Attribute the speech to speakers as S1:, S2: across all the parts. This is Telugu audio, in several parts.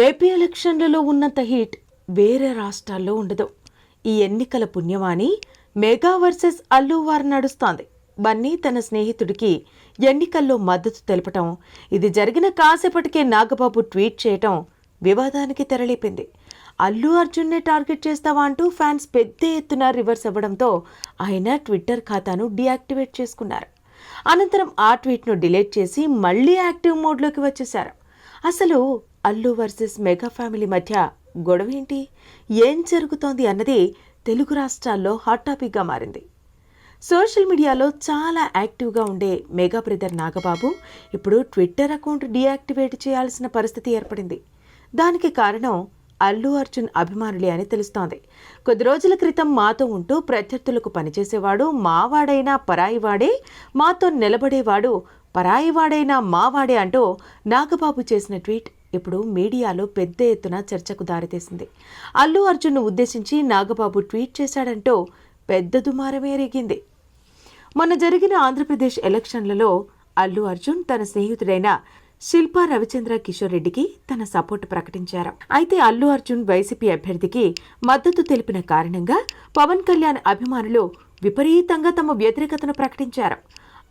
S1: ఏపీ ఎలక్షన్లలో ఉన్నంత హీట్ వేరే రాష్ట్రాల్లో ఉండదు. ఈ ఎన్నికల పుణ్యమాని మెగా వర్సెస్ అల్లు వార్ నడుస్తోంది. బన్నీ తన స్నేహితుడికి ఎన్నికల్లో మద్దతు తెలపటం ఇది జరిగిన కాసేపటికే నాగబాబు ట్వీట్ చేయటం వివాదానికి తెరలేపింది. అల్లు అర్జున్నే టార్గెట్ చేస్తావా అంటూ ఫ్యాన్స్ పెద్ద ఎత్తున రివర్స్ అవ్వడంతో ఆయన ట్విట్టర్ ఖాతాను డీయాక్టివేట్ చేసుకున్నారు. అనంతరం ఆ ట్వీట్ను డిలీట్ చేసి మళ్ళీ యాక్టివ్ మోడ్లోకి వచ్చేశారు. అసలు అల్లు వర్సెస్ మెగా ఫ్యామిలీ మధ్య గొడవ ఏంటి ఏం జరుగుతోంది అన్నది తెలుగు రాష్ట్రాల్లో హాట్ టాపిక్గా మారింది. సోషల్ మీడియాలో చాలా యాక్టివ్గా ఉండే మెగా బ్రదర్ నాగబాబు ఇప్పుడు ట్విట్టర్ అకౌంట్ డీయాక్టివేట్ చేయాల్సిన పరిస్థితి ఏర్పడింది. దానికి కారణం అల్లు అర్జున్ అభిమానులే అని తెలుస్తోంది. కొద్ది రోజుల క్రితం మాతో ఉంటూ ప్రత్యర్థులకు పనిచేసేవాడు మావాడైనా పరాయివాడే మాతో నిలబడేవాడు పరాయివాడైనా మావాడే అంటూ నాగబాబు చేసిన ట్వీట్ ఇప్పుడు మీడియాలో పెద్ద ఎత్తున చర్చకు దారితీసింది. అల్లు అర్జున్ను ఉద్దేశించి నాగబాబు ట్వీట్ చేశాడంటూ పెద్ద దుమారమే రేగింది. మొన్న జరిగిన ఆంధ్రప్రదేశ్ ఎలక్షన్లలో అల్లు అర్జున్ తన స్నేహితుడైన శిల్పా రవిచంద్ర కిషోర్ రెడ్డికి తన సపోర్ట్ ప్రకటించారు. అయితే అల్లు అర్జున్ వైసీపీ అభ్యర్థికి మద్దతు తెలిపిన కారణంగా పవన్ కళ్యాణ్ అభిమానులు విపరీతంగా తమ వ్యతిరేకతను ప్రకటించారు.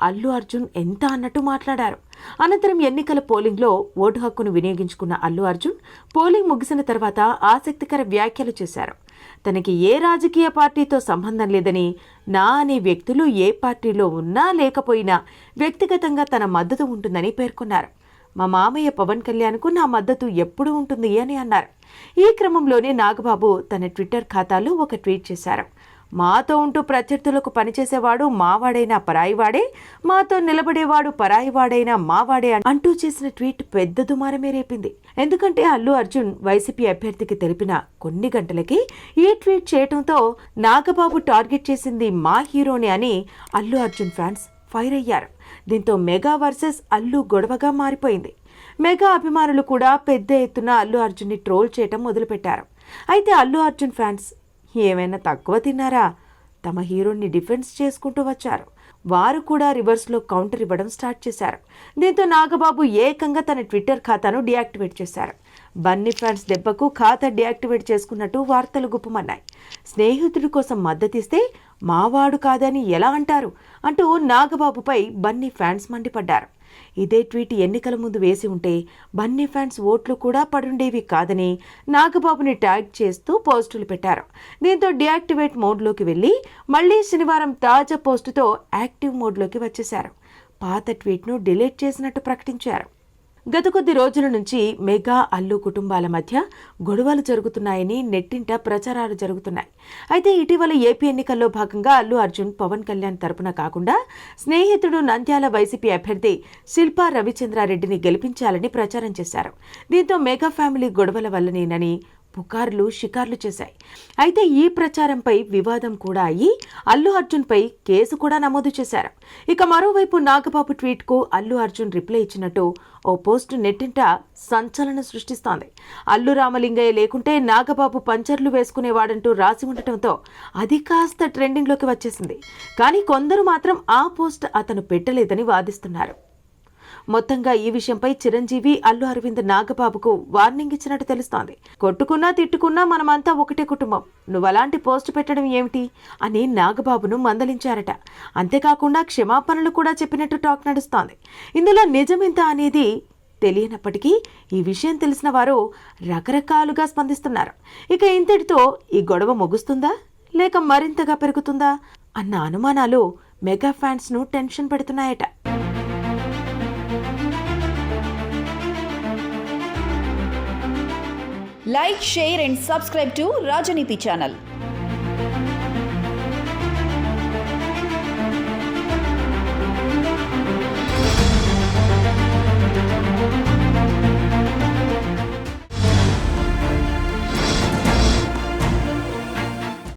S1: అల్లు అర్జున్ ఎంత అన్నట్టు మాట్లాడారు. అనంతరం ఎన్నికల పోలింగ్లో ఓటు హక్కును వినియోగించుకున్న అల్లు అర్జున్ పోలింగ్ ముగిసిన తర్వాత ఆసక్తికర వ్యాఖ్యలు చేశారు. తనకి ఏ రాజకీయ పార్టీతో సంబంధం లేదని నా అనే వ్యక్తులు ఏ పార్టీలో ఉన్నా లేకపోయినా వ్యక్తిగతంగా తన మద్దతు ఉంటుందని పేర్కొన్నారు. మా మామయ్య పవన్ కళ్యాణ్కు నా మద్దతు ఎప్పుడు ఉంటుంది అని అన్నారు. ఈ క్రమంలోనే నాగబాబు తన ట్విట్టర్ ఖాతాలో ఒక ట్వీట్ చేశారు. మాతో ఉంటూ ప్రత్యర్థులకు పనిచేసేవాడు మావాడైనా పరాయివాడే మాతో నిలబడేవాడు పరాయివాడైనా మావాడే అంటూ చేసిన ట్వీట్ పెద్ద దుమారమే రేపింది. ఎందుకంటే అల్లు అర్జున్ వైసీపీ అభ్యర్థికి తెలిపిన కొన్ని గంటలకి ఈ ట్వీట్ చేయడంతో నాగబాబు టార్గెట్ చేసింది మా హీరోని అని అల్లు అర్జున్ ఫ్యాన్స్ ఫైర్ అయ్యారు. దీంతో మెగా వర్సెస్ అల్లు గొడవగా మారిపోయింది. మెగా అభిమానులు కూడా పెద్ద ఎత్తున అల్లు అర్జున్ని ట్రోల్ చేయటం మొదలుపెట్టారు. అయితే అల్లు అర్జున్ ఫ్యాన్స్ ఏమైనా తక్కువ తిన్నారా? తమ హీరోని డిఫెన్స్ చేసుకుంటూ వచ్చారు. వారు కూడా రివర్స్లో కౌంటర్ ఇవ్వడం స్టార్ట్ చేశారు. దీంతో నాగబాబు ఏకంగా తన ట్విట్టర్ ఖాతాను డియాక్టివేట్ చేశారు. బన్నీ ఫ్యాన్స్ దెబ్బకు ఖాతా డియాక్టివేట్ చేసుకున్నట్టు వార్తలు గుప్పమన్నాయి. స్నేహితుడి కోసం మద్దతిస్తే మావాడు కాదని ఎలా అంటారు? అంటూ నాగబాబుపై బన్నీ ఫ్యాన్స్ మండిపడ్డారు. ఇదే ట్వీట్ ఎన్నికల ముందు వేసి ఉంటే బన్నీ ఫ్యాన్స్ ఓట్లు కూడా పడుండేవి కాదని నాగబాబుని ట్యాగ్ చేస్తూ పోస్టులు పెట్టారు. దీంతో డియాక్టివేట్ మోడ్లోకి వెళ్ళి మళ్ళీ శనివారం తాజా పోస్టుతో యాక్టివ్ మోడ్లోకి వచ్చేశారు. పాత ట్వీట్ను డిలీట్ చేసినట్టు ప్రకటించారు. గత కొద్ది రోజుల నుంచి మెగా అల్లు కుటుంబాల మధ్య గొడవలు జరుగుతున్నాయని నెట్టింట ప్రచారాలు జరుగుతున్నాయి. అయితే ఇటీవల ఏపీ ఎన్నికల్లో భాగంగా అల్లు అర్జున్ పవన్ కళ్యాణ్ తరపున కాకుండా స్నేహితుడు నంద్యాల వైసీపీ అభ్యర్థి శిల్పా రవిచంద్రారెడ్డిని గెలిపించాలని ప్రచారం చేశారు. దీంతో మెగా ఫ్యామిలీ గొడవల వల్లనేనని పుకార్లు షికార్లు చేశాయి. అయితే ఈ ప్రచారంపై వివాదం కూడా అయ్యి అల్లు అర్జున్పై కేసు కూడా నమోదు చేశారు. ఇక మరోవైపు నాగబాబు ట్వీట్కు అల్లు అర్జున్ రిప్లై ఇచ్చినట్టు ఓ పోస్టు నెట్టింట సంచలనం సృష్టిస్తోంది. అల్లు రామలింగయ్య లేకుంటే నాగబాబు పంచర్లు వేసుకునేవాడంటూ రాసి ఉండటంతో అది కాస్త ట్రెండింగ్లోకి వచ్చేసింది. కానీ కొందరు మాత్రం ఆ పోస్ట్ అతను పెట్టలేదని వాదిస్తున్నారు. మొత్తంగా ఈ విషయంపై చిరంజీవి అల్లు అరవింద్ నాగబాబుకు వార్నింగ్ ఇచ్చినట్టు తెలుస్తోంది. కొట్టుకున్నా తిట్టుకున్నా మనమంతా ఒకటే కుటుంబం. నువ్వు అలాంటి పోస్ట్ పెట్టడం ఏమిటి? అని నాగబాబును మందలించారట. అంతేకాకుండా క్షమాపణలు కూడా చెప్పినట్టు టాక్ నడుస్తోంది. ఇందులో నిజమెంత అనేది తెలియనప్పటికీ ఈ విషయం తెలిసిన వారు రకరకాలుగా స్పందిస్తున్నారు. ఇక ఇంతటితో ఈ గొడవ ముగుస్తుందా? లేక మరింతగా పెరుగుతుందా? అన్న అనుమానాలు మెగా ఫ్యాన్స్ను tension పెడుతున్నాయట.
S2: Like share and subscribe to राजनीति ानल